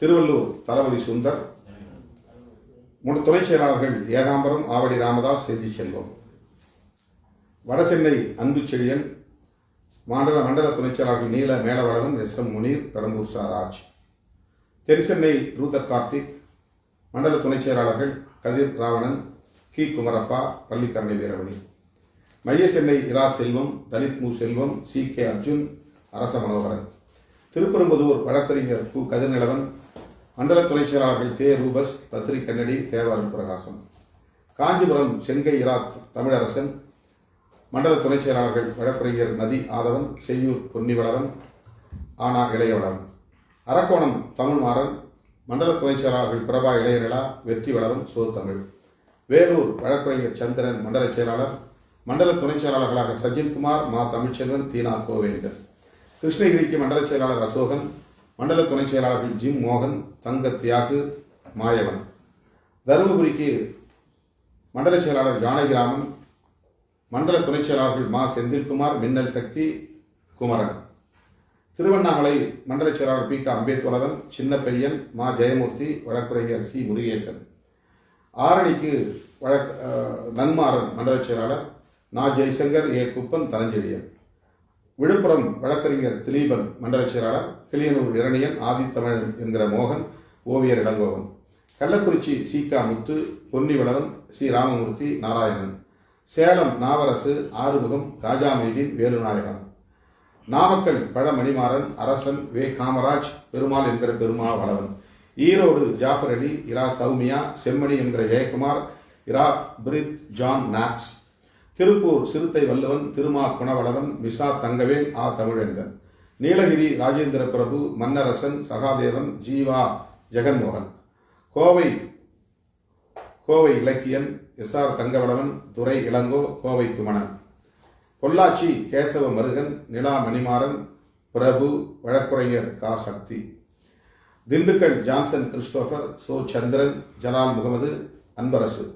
திருவள்ளூர் தளபதி சுந்தர் முன் துணைச் செயலாளர்கள் ஏகாம்பரம் ஆவடி ராமதாஸ் செய்தி செல்வம். வடசென்னை அன்பு செழியன் மண்டல மண்டல துணைச் செயலாளர்கள் நீல மேலவளவன் எஸ் எம் முனீர் பெரம்பூர் சா ராஜ் தென்சென்னை ரூதர் கார்த்திக் மண்டல துணைச் செயலாளர்கள் கதிர் ராவணன் கி. குமரப்பா பள்ளிக்கரணை வீரமணி. மைய சென்னை இரா செல்வம் தலித் மு செல்வம் சி. கே. அர்ஜுன் அரச மனோகரன். திருப்பெரும்புதூர் வழக்கறிஞர் கு. கதிர்நிலவன் மண்டல துணைச் செயலாளர்கள் தே ரூபஸ் பத்ரி கன்னடி தேவாரன் பிரகாசம். காஞ்சிபுரம் செங்கை இரா தமிழரசன். மண்டல துணை செயலாளர்கள் வழக்கறிஞர் நதி ஆதவன் செய்யூர் பொன்னிவளவன் ஆனா இளையவளவன். அரக்கோணம் தமிழ்மாறன். மண்டல துணை செயலாளர்கள் பிரபா இளையநிலா வெற்றி வளவன் சோ தமிழ் வேலூர் வழக்கறிஞர் சந்திரன் மண்டல செயலாளர். மண்டல துணை செயலாளர்களாக சஜின்குமார் மா. தமிழ்ச்செல்வன் தீனா கோவேந்தன் கிருஷ்ணகிரிக்கு மண்டல செயலாளர் அசோகன். மண்டல துணைச் செயலாளர்கள் ஜிம் மோகன் தங்க தியாகு மாயவன். தருமபுரிக்கு மண்டல செயலாளர் ஜானகிராமன் மண்டல துணைச் செயலாளர்கள் மா செந்தில்குமார் மின்னல் சக்தி குமரன். திருவண்ணாமலை மண்டல செயலாளர் பி க அம்பேத்வளவன் சின்னப்பையன் மா ஜெயமூர்த்தி வழக்குரைஞர் சி முருகேசன். ஆரணிக்கு வழக் நன்மாறன் மண்டல செயலாளர் நா ஜெய்சங்கர் ஏ குப்பன் தனஞ்செழியன். விழுப்புரம் வழக்கறிஞர் திலீபன் மண்டல செயலாளர் கிளியனூர் இரணியன் ஆதித்தமிழன் என்கிற மோகன் ஓவியர் இளங்கோவன். கள்ளக்குறிச்சி சீகா முத்து பொன்னிவளவன் சி. ராமமூர்த்தி நாராயணன். சேலம் நாவரசு ஆறுமுகம் காஜா மைதீன் வேலுநாயகம் நாமக்கல் பழ மணிமாறன் அரசன் வே. காமராஜ் பெருமாள் என்கிற பெருமா வளவன் ஈரோடு ஜாஃபர் அலி இரா சௌமியா செம்மணி என்கிற ஜெயக்குமார் இரா பிரித் ஜான் நாக்ஸ். திருப்பூர் சிறுத்தை வல்லவன் திருமா குணவளவன் மிசா தங்கவேல் ஆ Tamizhendhan. Nilgiri Rajendra Prabhu Mannarasan Sahadevan Jeeva Jaganmohan. Kovai Kovai Ilakkiyan S R Thangavalavan Durai Ilango Kovai Kumanan. Pollachi Kesava Marugan Nila Manimaran Prabhu வழக்குரைஞர் கா சக்தி. திண்டுக்கல் ஜான்சன் கிறிஸ்டோபர் சோ சந்திரன் ஜலால் முகமது அன்பரசு.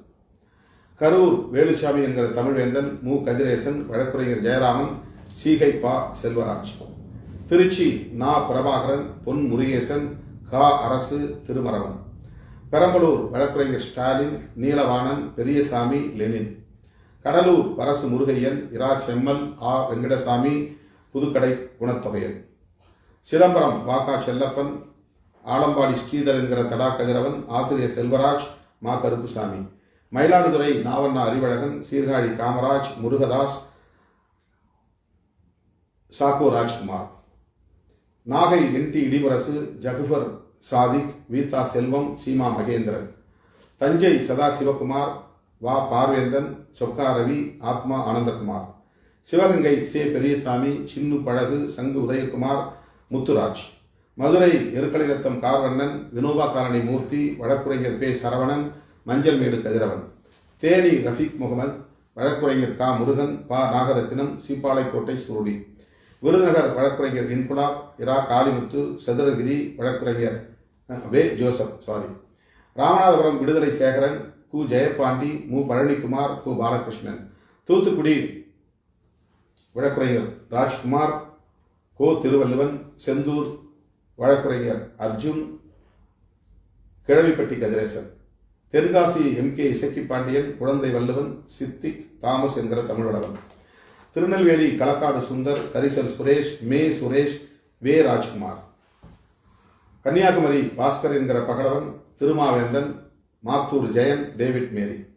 கரூர் வேலுசாமி என்கிற தமிழ்வேந்தன் மு. கதிரேசன் வழக்குரைஞர் ஜெயராமன் சீகை பா. செல்வராஜ். திருச்சி நா. பிரபாகரன் பொன் முருகேசன் கா. அரசு திருமரவன் பெரம்பலூர் வழக்குரைஞர் ஸ்டாலின் நீலவாணன் பெரியசாமி லெனின். கடலூர் பரசு முருகையன் இரா செம்மல் ஆ. வெங்கடசாமி புதுக்கடை குணத்தொகையன். சிதம்பரம் வாக்கா செல்லப்பன் ஆலம்பாடி ஸ்ரீதர் என்கிற தடா கதிரவன் ஆசிரியர் செல்வராஜ் மா. Karuppusamy. Mayiladuthurai Navanna Arivazhagan Sirkazhi Kamaraj Murugadoss Chacko Rajkumar. Nagai N D Idivarasu Jaffar Sadiq Veeda Selvam Seema Mahendran. Thanjai Sadasivakumar வா பார்வேந்தன் சொக்கா ரவி ஆத்மா ஆனந்தகுமார். சிவகங்கை சே பெரியசாமி சின்னு பழகு சங்கு உதயகுமார் முத்துராஜ். மதுரை எருக்கலிரத்தம் கார்வண்ணன் வினோபா காலனி மூர்த்தி வழக்குரைஞர் பே சரவணன் மஞ்சள் மேடு கதிரவன் தேனி ரஃபீக் முகமது வழக்குரைஞர் கா. முருகன் பா. நாகரத்தினம் சீப்பாளைக்கோட்டை சுருளி விருதுநகர் வழக்குரைஞர் இன்குலாப் இரா. காளிமுத்து சதுரகிரி வழக்குரைஞர் வே. ஜோசப் சாரி ராமநாதபுரம் விடுதலை சேகரன் கு. ஜெயபாண்டி மு. பழனிக்குமார் கு. பாலகிருஷ்ணன் தூத்துக்குடி வழக்குரைஞர் ராஜ்குமார் கோ. திருவள்ளுவன் செந்தூர் வழக்குரைஞர் அர்ஜுன் கிழவிப்பட்டி கதிரேசன். தென்காசி எம் கே இசக்கி பாண்டியன் குழந்தை வள்ளுவன் சித்திக் தாமஸ் என்கிற தமிழடவன். திருநெல்வேலி களக்காடு சுந்தர் கரிசல் சுரேஷ் மே சுரேஷ் வே ராஜ்குமார். கன்னியாகுமரி பாஸ்கர் என்கிற பகலவன் திருமாவேந்தன் மாத்தூர் ஜெயன் டேவிட் மேரி.